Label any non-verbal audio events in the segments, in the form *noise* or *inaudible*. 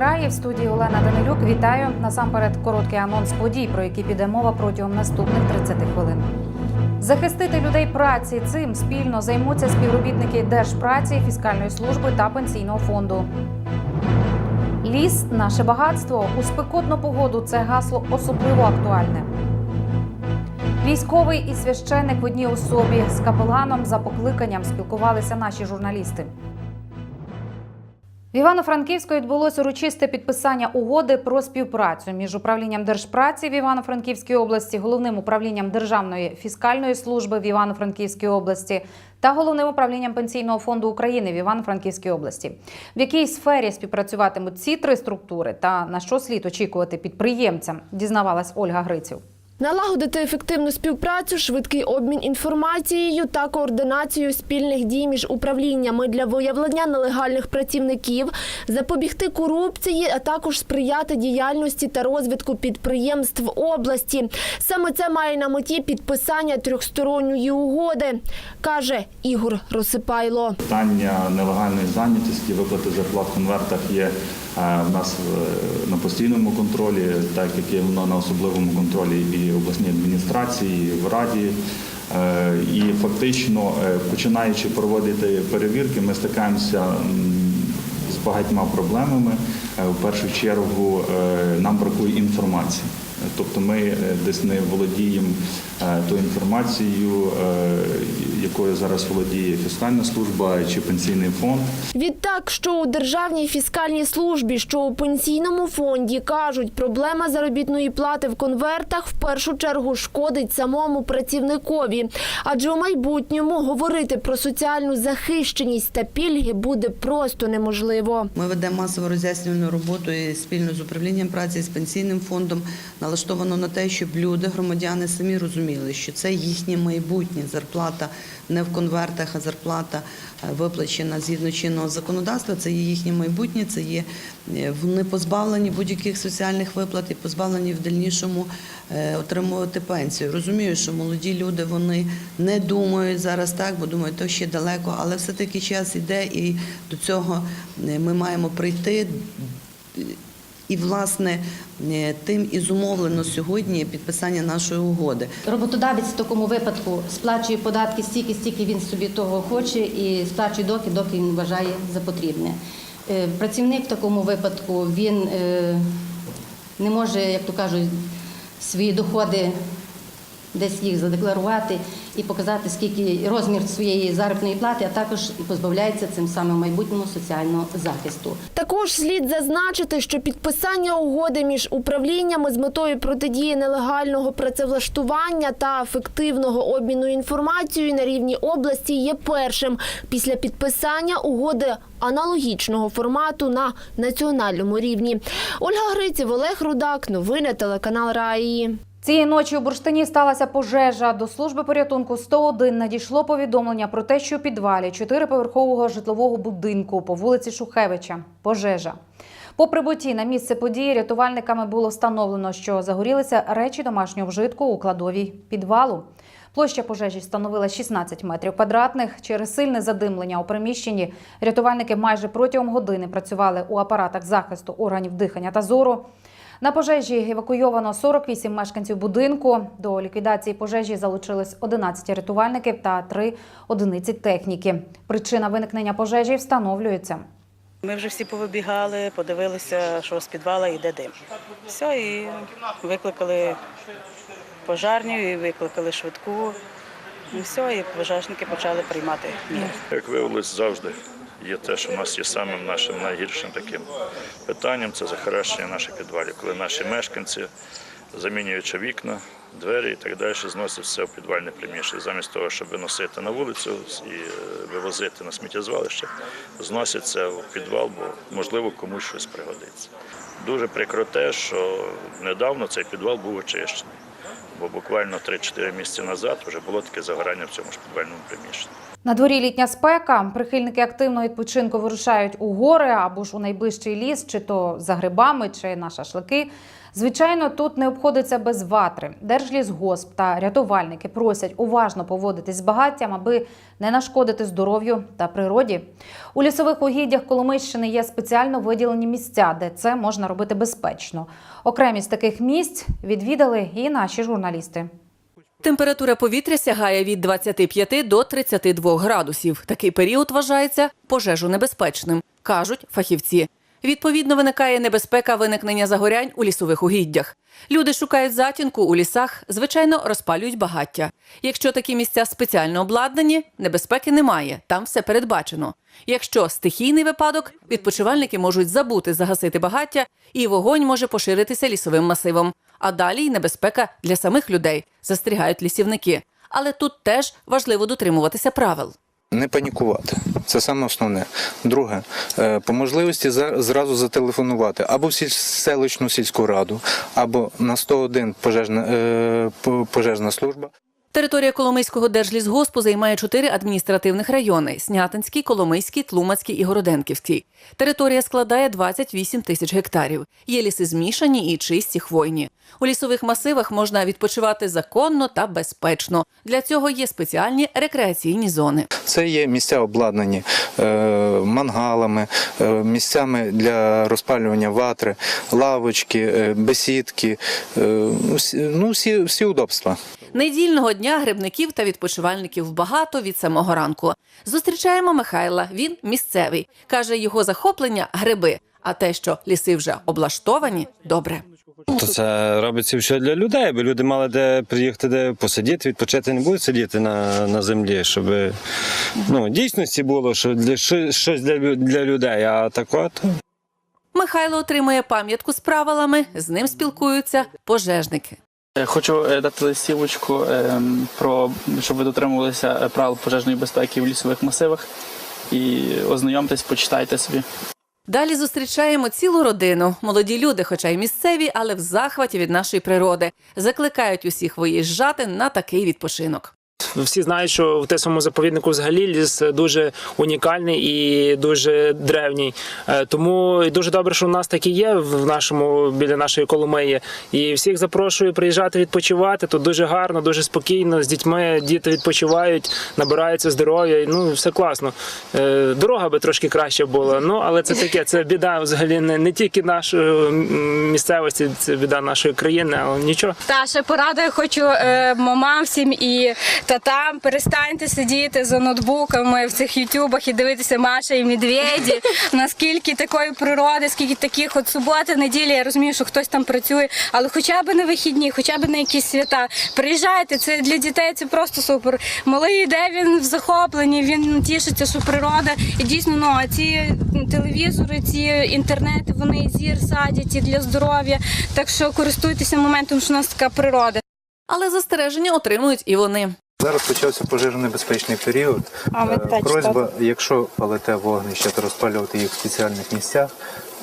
Раї в студії Олена Данилюк. Вітаю насамперед короткий анонс подій, про які піде мова протягом наступних 30 хвилин. Захистити людей праці цим спільно займуться співробітники Держпраці, фіскальної служби та пенсійного фонду. Ліс наше багатство у спекотну погоду. Це гасло особливо актуальне. Військовий і священник в одній особі з капеланом за покликанням спілкувалися наші журналісти. Івано-Франківську відбулося урочисте підписання угоди про співпрацю між управлінням держпраці в Івано-Франківській області, головним управлінням Державної фіскальної служби в Івано-Франківській області та головним управлінням пенсійного фонду України в Івано-Франківській області. В якій сфері співпрацюватимуть ці три структури та на що слід очікувати підприємцям, дізнавалась Ольга Гриців. Налагодити ефективну співпрацю, швидкий обмін інформацією та координацію спільних дій між управліннями для виявлення нелегальних працівників, запобігти корупції, а також сприяти діяльності та розвитку підприємств області. Саме це має на меті підписання трьохсторонньої угоди, каже Ігор Росипайло. Питання нелегальної зайнятості, виплати зарплат в конвертах є в нас е, на постійному контролі, так як є воно на особливому контролі і обласній адміністрації, і в раді. Е, І фактично, е, починаючи проводити перевірки, ми стикаємося з багатьма проблемами. В першу чергу нам бракує інформації. Тобто ми е, десь не володіємо е, тою інформацією, е, якою зараз володіє фіскальна служба чи пенсійний фонд. Відтак, що у державній фіскальній службі, що у пенсійному фонді кажуть, проблема заробітної плати в конвертах в першу чергу шкодить самому працівникові, адже у майбутньому говорити про соціальну захищеність та пільги буде просто неможливо. Ми ведемо масово роз'яснювальну роботу і спільно з управлінням праці, з пенсійним фондом налаштовано на те, щоб люди, громадяни самі розуміли, що це їхнє майбутнє зарплата не в конвертах, а зарплата е, виплачена згідно чинного законодавства. Це є їхнє майбутнє, це є е, вони позбавлені будь-яких соціальних виплат і позбавлені в дальнішому е, отримувати пенсію. Розумію, що молоді люди вони не думають зараз так, бо думають, то ще далеко, але все таки час іде, і до цього ми маємо прийти. І, власне, е, тим і зумовлено сьогодні підписання нашої угоди. Роботодавець в такому випадку сплачує податки стільки, стільки він собі того хоче, і сплачує доки, доки він вважає за потрібне. Е, Працівник в такому випадку він е, не може, як то кажуть, свої доходи десь їх задекларувати і показати, скільки розмір своєї заробітної плати, а також і позбавляється цим самим майбутньому соціального захисту. Також слід зазначити, що підписання угоди між управліннями з метою протидії нелегального працевлаштування та ефективного обміну інформацією на рівні області є першим після підписання угоди аналогічного формату на національному рівні. Ольга Гриців, Олег Рудак, новини телеканал Раї. Цієї ночі у бурштині сталася пожежа. До служби порятунку 101 надійшло повідомлення про те, що у підвалі чотириповерхового житлового будинку по вулиці Шухевича пожежа. По прибутті на місце події рятувальниками було встановлено, що загорілися речі домашнього вжитку у кладовій підвалу. Площа пожежі становила 16 метрів квадратних. Через сильне задимлення у приміщенні рятувальники майже протягом години працювали у апаратах захисту органів дихання та зору. На пожежі евакуйовано 48 мешканців будинку. До ліквідації пожежі залучились 11 рятувальників та 3 одиниці техніки. Причина виникнення пожежі встановлюється. Ми вже всі повибігали, подивилися, що з підвала йде дим. Все, і викликали пожарню, і викликали швидку. І все, і пожежники почали приймати міри. Як виявилось, завжди є те, що в нас є самим нашим найгіршим таким питанням це захаращення наших підвалів, коли наші мешканці, замінюючи вікна, двері і так далі, зносять все в підвальне приміщення. Замість того, щоб виносити на вулицю і е, вивозити на сміттєзвалище, зносять це в підвал, бо можливо комусь щось пригодиться. Дуже прикро те, що недавно цей підвал був очищений. Бо буквально 3-4 місяці назад вже було таке загорання в цьому ж підвальному приміщенні. На дворі літня спека. Прихильники активного відпочинку вирушають у гори або ж у найближчий ліс, чи то за грибами, чи на шашлики. Звичайно, тут не обходиться без ватри. Держлісгосп та рятувальники просять уважно поводитись з багаттям, аби не нашкодити здоров'ю та природі. У лісових угіддях Коломийщини є спеціально виділені місця, де це можна робити безпечно. Окремі з таких місць відвідали і наші журналісти. Температура повітря сягає від 25 до 32 градусів. Такий період вважається пожежонебезпечним, кажуть фахівці. Відповідно, виникає небезпека виникнення загорянь у лісових угіддях. Люди шукають затінку у лісах, звичайно, розпалюють багаття. Якщо такі місця спеціально обладнані, небезпеки немає, там все передбачено. Якщо стихійний випадок, відпочивальники можуть забути загасити багаття, і вогонь може поширитися лісовим масивом. А далі й небезпека для самих людей, застерігають лісівники. Але тут теж важливо дотримуватися правил. Не панікувати. Це саме основне. Друге, е, по можливості зразу зателефонувати або в селищну сільську раду, або на 101 пожежна, е, пожежна служба. Територія Коломийського держлісгоспу займає чотири адміністративних райони: Снятинський, Коломийський, Тлумацький і Городенківський. Територія складає 28 тисяч гектарів. Є ліси змішані і чисті хвойні. У лісових масивах можна відпочивати законно та безпечно. Для цього є спеціальні рекреаційні зони. Це є місця обладнані е, мангалами, е, місцями для розпалювання ватри, лавочки, е, бесідки, ну, всі, всі удобства. Недільного дня грибників та відпочивальників багато від самого ранку. Зустрічаємо Михайла. Він місцевий. каже, його захоплення гриби. А те, що ліси вже облаштовані, добре. То це робиться все для людей, аби люди мали де приїхати, де посидіти, відпочити, не будуть сидіти на, на землі, щоб ну, дійсності було, що для щось для, для людей. А так от Михайло отримує пам'ятку з правилами. З ним спілкуються пожежники. Е, Хочу е, дати листівочку ем, про щоб ви дотримувалися е, правил пожежної безпеки в лісових масивах і ознайомтесь, почитайте собі. Далі зустрічаємо цілу родину. Молоді люди, хоча й місцеві, але в захваті від нашої природи. Закликають усіх виїжджати на такий відпочинок. Всі знають, що в Тисовому заповіднику взагалі ліс дуже унікальний і дуже древній. Е, Тому дуже добре, що у нас такі є в нашому біля нашої Коломиї. І всіх запрошую приїжджати відпочивати. Тут дуже гарно, дуже спокійно. З дітьми діти відпочивають, набираються здоров'я. Ну все класно. Е, Дорога би трошки краще була. Ну але це таке, це біда взагалі не, не тільки нашої місцевості, це біда нашої країни, але нічого. Та ще порада хочу е, мамам всім і татам. Перестаньте сидіти за ноутбуками в цих ютубах і дивитися Маша і Медведі. *laughs* Наскільки такої природи, скільки таких от суботи, неділі. Я розумію, що хтось там працює, але хоча б на вихідні, хоча б на якісь свята. Приїжджайте, це для дітей це просто супер. Малий йде, він в захопленні, він тішиться, що природа. І дійсно, ну а ці телевізори, ці інтернети, вони зір садять і для здоров'я. Так що користуйтеся моментом, що у нас така природа. Але застереження отримують і вони. Зараз почався пожежонебезпечний період. А, Е, Просьба, якщо палите вогнище, то розпалювати їх в спеціальних місцях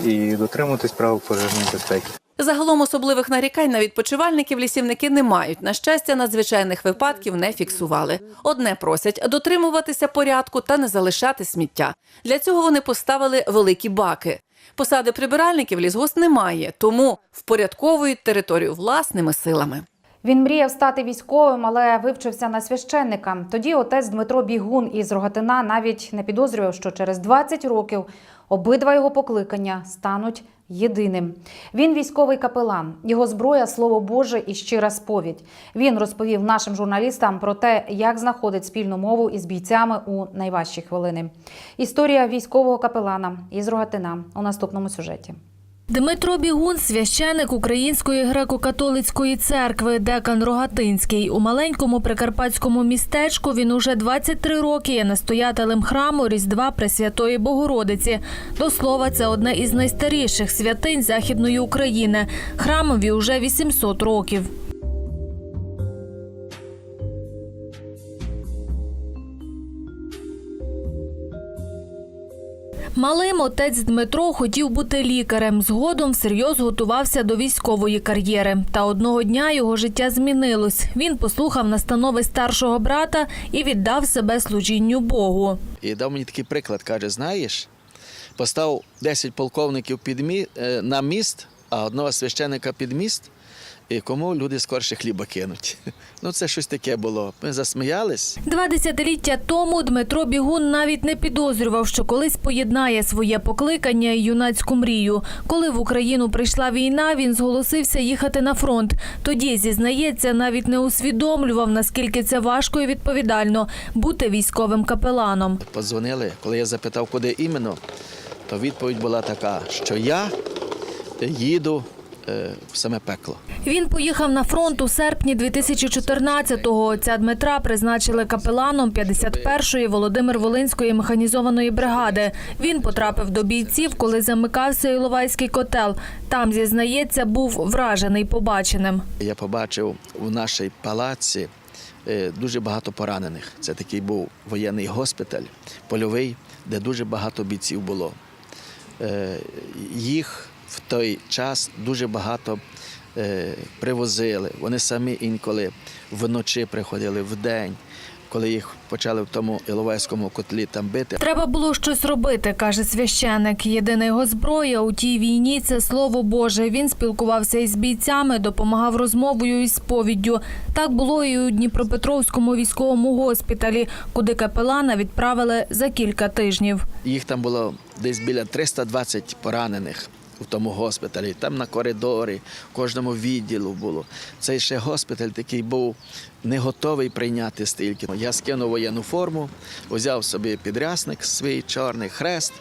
і дотримуватись правил пожежної безпеки. Загалом особливих нарікань на відпочивальників лісівники не мають. На щастя, надзвичайних випадків не фіксували. Одне просять дотримуватися порядку та не залишати сміття. Для цього вони поставили великі баки. Посади прибиральників лісгосп немає, тому впорядковують територію власними силами. Він мріяв стати військовим, але вивчився на священника. Тоді отець Дмитро Бігун із Рогатина навіть не підозрював, що через 20 років обидва його покликання стануть єдиним. Він військовий капелан. Його зброя слово Боже і щира сповідь. Він розповів нашим журналістам про те, як знаходить спільну мову із бійцями у найважчі хвилини. Історія військового капелана із Рогатина у наступному сюжеті. Дмитро Бігун, священик Української греко-католицької церкви, декан Рогатинський. У маленькому прикарпатському містечку він уже 23 роки є настоятелем храму Різдва Пресвятої Богородиці. До слова, це одна із найстаріших святинь Західної України. Храмові уже 800 років. Малим отець Дмитро хотів бути лікарем. Згодом всерйоз готувався до військової кар'єри. Та одного дня його життя змінилось. Він послухав настанови старшого брата і віддав себе служінню Богу. І дав мені такий приклад, каже: знаєш, постав 10 полковників під мі... е, на міст а одного священика під міст, і кому люди скорше хліба кинуть. *laughs* Ну, це щось таке було. Ми засміялись. Два десятиліття тому Дмитро Бігун навіть не підозрював, що колись поєднає своє покликання і юнацьку мрію. Коли в Україну прийшла війна, він зголосився їхати на фронт. Тоді, зізнається, навіть не усвідомлював, наскільки це важко і відповідально бути військовим капеланом. Подзвонили, коли я запитав, куди іменно, то відповідь була така, що я їду в саме пекло. Він поїхав на фронт у серпні 2014-го. Отця Дмитра призначили капеланом 51-ї Володимир-Волинської механізованої бригади. Він потрапив до бійців, коли замикався Іловайський котел. Там, зізнається, був вражений побаченим. Я побачив у нашій палаці е, дуже багато поранених. Це такий був воєнний госпіталь, польовий, де дуже багато бійців було. Е, Їх в той час дуже багато е, привозили. Вони самі інколи вночі приходили вдень, коли їх почали в тому Іловайському котлі там бити. Треба було щось робити, каже священик. Єдина його зброя у тій війні це слово Боже. Він спілкувався із бійцями, допомагав розмовою і сповіддю. Так було і у Дніпропетровському військовому госпіталі, куди капелана відправили за кілька тижнів. Їх там було десь біля 320 поранених в тому госпіталі. Там на коридорі, в кожному відділу було. Цей ще госпіталь такий був не готовий прийняти стільки. Я скинув воєнну форму, взяв собі підрясник свій чорний хрест.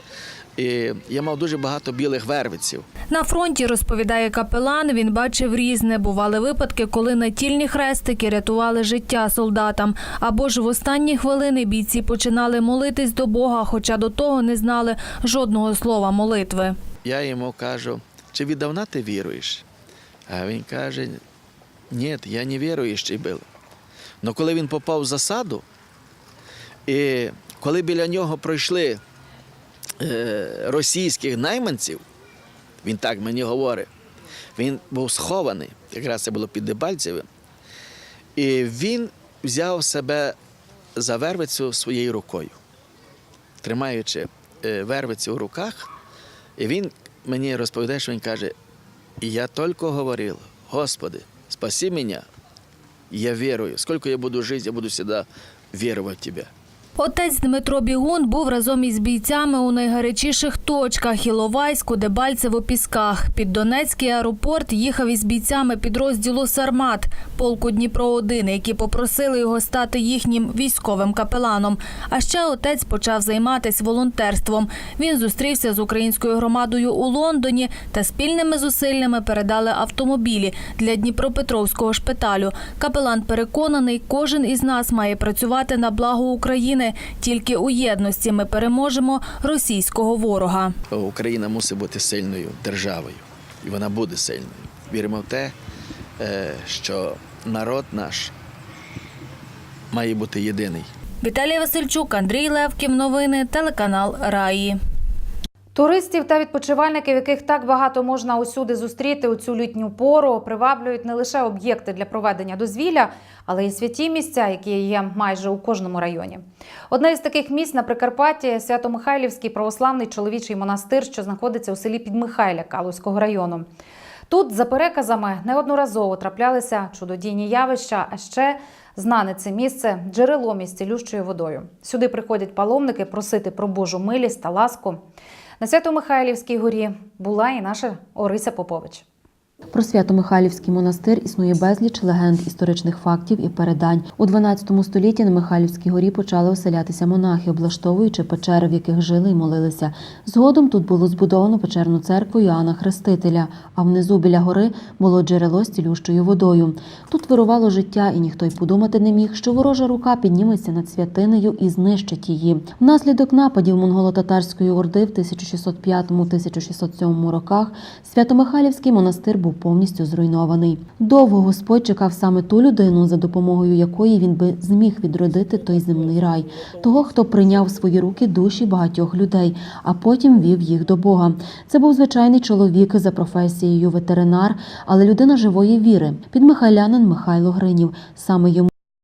І я мав дуже багато білих вервиців. На фронті, розповідає капелан, він бачив різне. Бували випадки, коли натільні хрестики рятували життя солдатам. Або ж в останні хвилини бійці починали молитись до Бога, хоча до того не знали жодного слова молитви. Я йому кажу, чи віддавна ти віруєш? А він каже, ні, я не віруючий був. Але коли він попав в засаду, і коли біля нього пройшли е, російських найманців, він так мені говорить, він був схований, якраз це було під Дебальцевим, і він взяв себе за вервицю своєю рукою, тримаючи е, вервицю в руках. І він мені розповідає, що він каже: я тільки говорив, Господи, спаси мене, я вірую. Скільки я буду жити, я буду завжди вірувати в Тебе. Отець Дмитро Бігун був разом із бійцями у найгарячіших точках Іловайську, Дебальцево, Пісках. Під Донецький аеропорт їхав із бійцями підрозділу Сармат, полку Дніпро-1, які попросили його стати їхнім військовим капеланом. А ще отець почав займатися волонтерством. Він зустрівся з українською громадою у Лондоні та спільними зусиллями передали автомобілі для Дніпропетровського шпиталю. Капелан переконаний, кожен із нас має працювати на благо України. Тільки у єдності ми переможемо російського ворога. Україна мусить бути сильною державою, і вона буде сильною. Віримо в те, е, що народ наш має бути єдиний. Віталій Васильчук, Андрій Левків. Новини телеканал Раї. Туристів та відпочивальників, яких так багато можна усюди зустріти у цю літню пору, приваблюють не лише об'єкти для проведення дозвілля, але й святі місця, які є майже у кожному районі. Одне із таких місць на Прикарпатті Свято-Михайлівський православний чоловічий монастир, що знаходиться у селі Підмихайля Калузького району. Тут, за переказами, неодноразово траплялися чудодійні явища, а ще знане це місце джерелом із цілющою водою. Сюди приходять паломники просити про Божу милість та ласку. На Свято-Михайлівській горі була і наша Орися Попович. Про Свято-Михайлівський монастир існує безліч легенд, історичних фактів і передань. У 12 столітті на Михайлівській горі почали оселятися монахи, облаштовуючи печери, в яких жили і молилися. Згодом тут було збудовано печерну церкву Іоанна Хрестителя, а внизу біля гори було джерело з цілющою водою. Тут вирувало життя, і ніхто й подумати не міг, що ворожа рука підніметься над святинею і знищить її. Внаслідок нападів монголо-татарської орди в 1605-1607 роках Свято-Михайлівський монастир був повністю зруйнований. Довго Господь чекав саме ту людину, за допомогою якої він би зміг відродити той земний рай, того, хто прийняв в свої руки душі багатьох людей, а потім вів їх до Бога. Це був звичайний чоловік за професією ветеринар, але людина живої віри, підмихайлянин Михайло Гринів. Саме йому